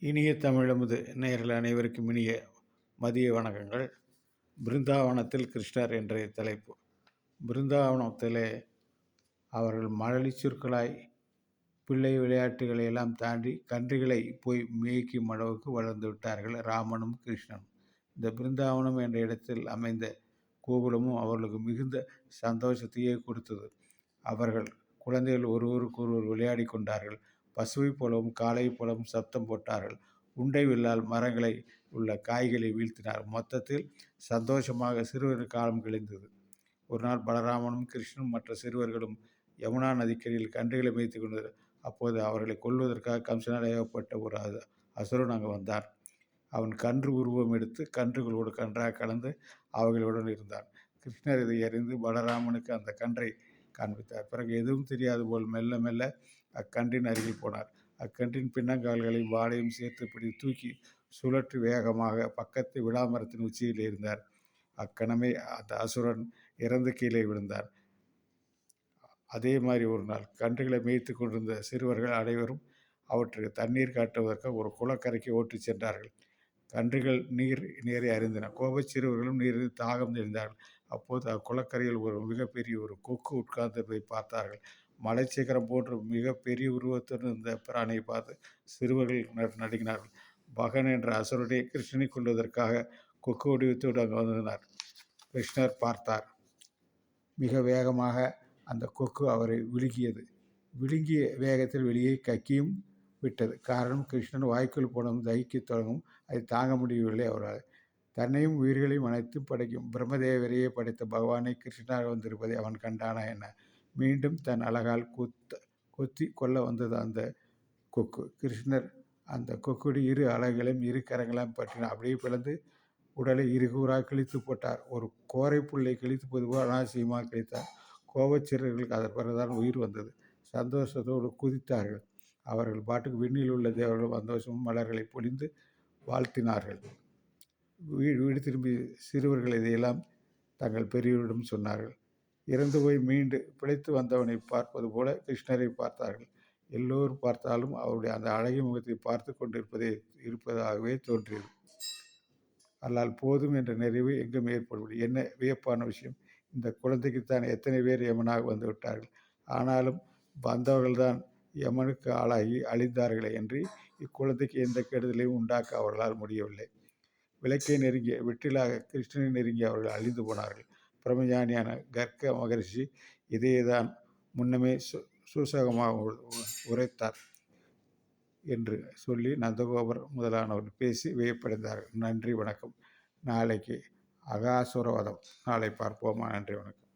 இனிய தமிழமுது நேரில் அனைவருக்கும் இனிய மதிய வணக்கங்கள். பிருந்தாவனத்தில் கிருஷ்ணர் என்ற தலைப்பு. பிருந்தாவனத்திலே அவர்கள் மழலை சொற்களாய் பிள்ளை விளையாட்டுகளை எல்லாம் தாண்டி கன்றுகளை போய் மேய்க்கும் அளவுக்கு வளர்ந்து விட்டார்கள் ராமனும் கிருஷ்ணனும். இந்த பிருந்தாவனம் என்ற இடத்தில் அமைந்த கோகுலமும் அவர்களுக்கு மிகுந்த சந்தோஷத்தையே கொடுத்தது. அவர்கள் குழந்தைகள் ஒருவருக்கு ஒருவர் விளையாடி கொண்டார்கள். பசுவை போலவும் காளை போலவும் சத்தம் போட்டார்கள். உண்டை வில்லால் மரங்களை உள்ள காய்களை வீழ்த்தினார். மொத்தத்தில் சந்தோஷமாக சிறுவர் காலம் கழிந்தது. ஒரு நாள் பலராமனும் கிருஷ்ணனும் மற்ற சிறுவர்களும் யமுனா நதிக்கரையில் கன்றுகளை மேய்த்து கொண்டது அப்போது அவர்களை கொல்வதற்காக கம்சனால் ஏவப்பட்ட ஒரு அசுரன் அங்கே வந்தார் அவன் கன்று உருவம் எடுத்து கன்றுகளோடு கன்றாக கலந்து அவர்களுடன் இருந்தான். கிருஷ்ணர் இதை அறிந்து பலராமனுக்கு அந்த கன்றை காண்பித்தார். பிறகு எதுவும் தெரியாது போல் மெல்ல மெல்ல அக்கன்றின் அருகில் போனார். அக்கன்றின் பின்னங்கால்களையும் வாடையும் சேர்த்து பிடி தூக்கி சுழற்றி வேகமாக பக்கத்து விடாமரத்தின் உச்சியில் இருந்தார். அக்கணமே அந்த அசுரன் இறந்து கீழே விழுந்தார். அதே மாதிரி ஒரு நாள் கன்றுகளை மேய்த்து கொண்டிருந்த சிறுவர்கள் அனைவரும் அவற்றுக்கு தண்ணீர் காட்டுவதற்கு ஒரு குளக்கரைக்கு ஓட்டிச் சென்றார்கள். கன்றுகள் நீர் நீரை அறிந்தன கோபச் சிறுவர்களும் நீரில் தாகம் தெரிந்தார்கள். அப்போது குளக்கரையில் ஒரு மிகப்பெரிய ஒரு கொக்கு உட்கார்ந்து போய் பார்த்தார்கள். மலைச்சிகரம் போன்று மிகப்பெரிய உருவத்துடன் இருந்த பிராணியை பார்த்து சிறுவர்கள் நடுங்கினார்கள். பகன் என்ற அசுரனை கிருஷ்ணனை கொள்வதற்காக கொக்கு வடிவத்தோடு அங்கே வந்தனர். கிருஷ்ணர் பார்த்தார். மிக வேகமாக அந்த கொக்கு அவரை விழுங்கியது. விழுங்கிய வேகத்தில் வெளியே கக்கியும் விட்டது. காரணம் கிருஷ்ணன் வாய்க்குள் போனதும் தகிக்க தொடங்கும் அதை தாங்க முடியவில்லை அவரால். தன்னையும் உயிர்களையும் அனைத்தும் படைக்கும் பிரம்மதேவரையே படைத்த பகவானை கிருஷ்ணனாக வந்திருப்பதை அவன் கண்டானா என்ன? மீண்டும் தன் அழகால் குத்த கொத்தி கொல்ல வந்தது அந்த கொக்கு. கிருஷ்ணர் அந்த கொக்குடி இரு அழகளையும் இரு கரங்களையும் பற்றினார் அப்படியே பிளந்து உடலை இருகூறாக கிழித்து போட்டார். ஒரு கோரை புல்லை கிழித்து பொதுவாக அனாவசியமாக கிழித்தார். கோபச்சிறர்களுக்கு அதன் பிறகுதான் உயிர் வந்தது. சந்தோஷத்தோடு குதித்தார்கள். அவர்கள் பாட்டுக்கு விண்ணில் உள்ள தேவர்கள் சந்தோஷமும் மலர்களை பொழிந்து வாழ்த்தினார்கள். வீடு வீடு திரும்பி சிறுவர்கள் இதையெல்லாம் தங்கள் பெரியவரிடம் சொன்னார்கள். இறந்து போய் மீண்டு பிழைத்து வந்தவனை பார்ப்பது போல கிருஷ்ணரை பார்த்தார்கள். எல்லோர் பார்த்தாலும் அவருடைய அந்த அழகிய முகத்தை பார்த்து கொண்டிருப்பதே இருப்பதாகவே தோன்றியது. அல்லால் போதும் என்ற நிறைவு எங்கும் ஏற்படவில்லை. என்ன வியப்பான விஷயம். இந்த குழந்தைக்குத்தான் எத்தனை பேர் யமனாக வந்து விட்டார்கள். ஆனாலும் வந்தவர்கள்தான் யமனுக்கு ஆளாகி அழிந்தார்களே என்று இக்குழந்தைக்கு எந்த கெடுதலையும் உண்டாக்க அவர்களால் முடியவில்லை. விளக்கை நெருங்கிய வெற்றிலாக கிருஷ்ணனை நெருங்கி அவர்கள் அழிந்து போனார்கள். பிரம்மஞானியான கர்க்க மகரிஷி இதையேதான் முன்னமே சு சூசகமாக உரைத்தார் என்று சொல்லி நந்தகோபர் முதலானவர் பேசி வியப்படைந்தார்கள். நன்றி வணக்கம். நாளைக்கு அகாசுரவதம். நாளை பார்ப்போமா? நன்றி வணக்கம்.